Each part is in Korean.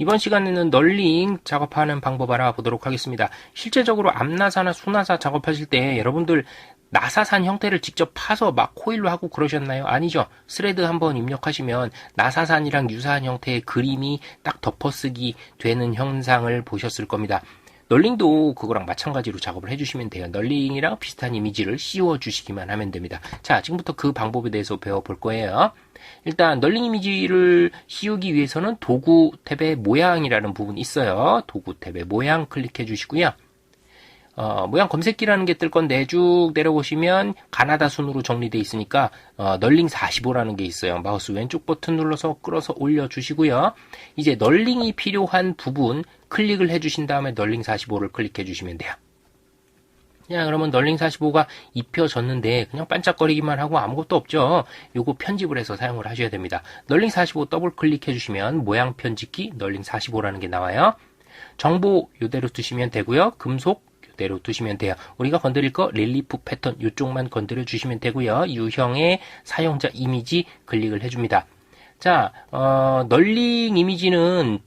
이번 시간에는 널링 작업하는 방법 알아보도록 하겠습니다. 실제적으로 앞나사나 수나사 작업하실 때 여러분들 나사산 형태를 직접 파서 막 코일로 하고 그러셨나요? 아니죠. 스레드 한번 입력하시면 나사산이랑 유사한 형태의 그림이 딱 덮어쓰기 되는 현상을 보셨을 겁니다. 널링도 그거랑 마찬가지로 작업을 해주시면 돼요. 널링이랑 비슷한 이미지를 씌워주시기만 하면 됩니다. 자, 지금부터 그 방법에 대해서 배워볼 거예요. 일단 널링 이미지를 씌우기 위해서는 도구 탭의 모양이라는 부분이 있어요. 도구 탭의 모양 클릭해 주시고요. 어, 모양 검색기라는 게 뜰 건데 쭉 내려보시면 가나다 순으로 정리되어 있으니까 어, 널링 45라는 게 있어요. 마우스 왼쪽 버튼 눌러서 끌어서 올려주시고요. 이제 널링이 필요한 부분 클릭을 해주신 다음에 널링 45를 클릭해 주시면 돼요. 자, 그러면 널링 45가 입혀졌는데 그냥 반짝거리기만 하고 아무것도 없죠. 요거 편집을 해서 사용을 하셔야 됩니다. 널링 45 더블 클릭해 주시면 모양 편집기 널링 45라는 게 나와요. 정보 요대로 두시면 되고요. 금속 대로 두시면 돼요. 우리가 건드릴 거 릴리프 패턴 이쪽만 건드려 주시면 되고요. 유형의 사용자 이미지 클릭을 해줍니다. 자, 어, 널링 이미지는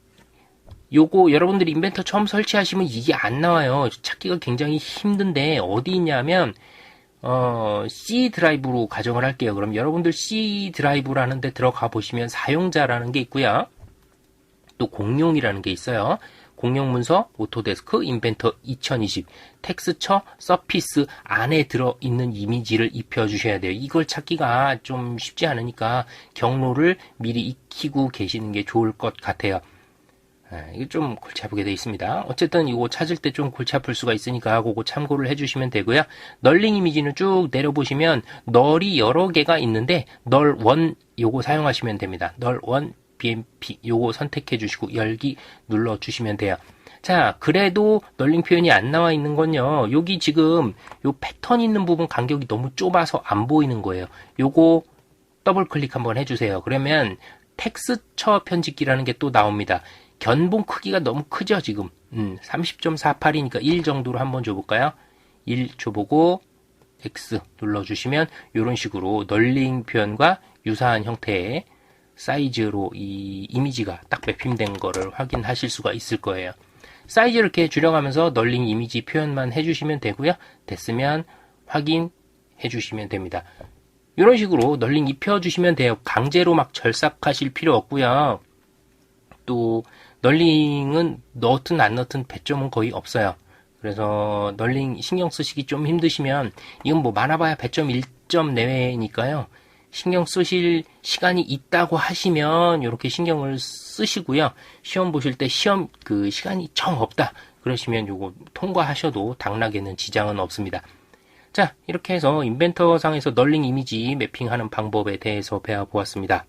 요거 여러분들이 인벤터 처음 설치하시면 이게 안 나와요. 찾기가 굉장히 힘든데 어디 있냐면 어, C 드라이브로 가정을 할게요. 그럼 여러분들 C 드라이브라는 데 들어가 보시면 사용자라는 게 있고요. 또 공용이라는 게 있어요. 공용 문서, 오토데스크, 인벤터 2020, 텍스처, 서피스 안에 들어있는 이미지를 입혀주셔야 돼요. 이걸 찾기가 좀 쉽지 않으니까 경로를 미리 익히고 계시는 게 좋을 것 같아요. 아, 이게 좀 골치 아프게 되어 있습니다. 어쨌든 이거 찾을 때 좀 골치 아플 수가 있으니까 그거 참고를 해주시면 되고요. 널링 이미지는 쭉 내려보시면 널이 여러 개가 있는데 널1 요거 사용하시면 됩니다. 널1 BMP 요거 선택해 주시고 열기 눌러 주시면 돼요. 자, 그래도 널링 표현이 안 나와 있는 건요. 여기 지금 요 패턴 있는 부분 간격이 너무 좁아서 안 보이는 거예요. 요거 더블 클릭 한번 해주세요. 그러면 텍스처 편집기라는 게 또 나옵니다. 견본 크기가 너무 크죠, 지금. 음, 30.48이니까 1 정도로 한번 줘볼까요? 1 줘보고 X 눌러주시면 이런 식으로 널링 표현과 유사한 형태의 사이즈로 이 이미지가 딱 매핑된 거를 확인하실 수가 있을 거예요. 사이즈 이렇게 줄여가면서 널링 이미지 표현만 해주시면 되고요. 됐으면 확인해 주시면 됩니다. 이런 식으로 널링 입혀주시면 돼요. 강제로 막 절삭하실 필요 없고요. 또 널링은 넣든 안 넣든 배점은 거의 없어요. 그래서 널링 신경 쓰시기 좀 힘드시면 이건 뭐 많아봐야 배점 1점 내외니까요. 신경 쓰실 시간이 있다고 하시면 이렇게 신경을 쓰시고요. 시험 보실 때 시험 그 시간이 정 없다. 그러시면 요거 통과하셔도 당락에는 지장은 없습니다. 자, 이렇게 해서 인벤터 상에서 널링 이미지 매핑하는 방법에 대해서 배워보았습니다.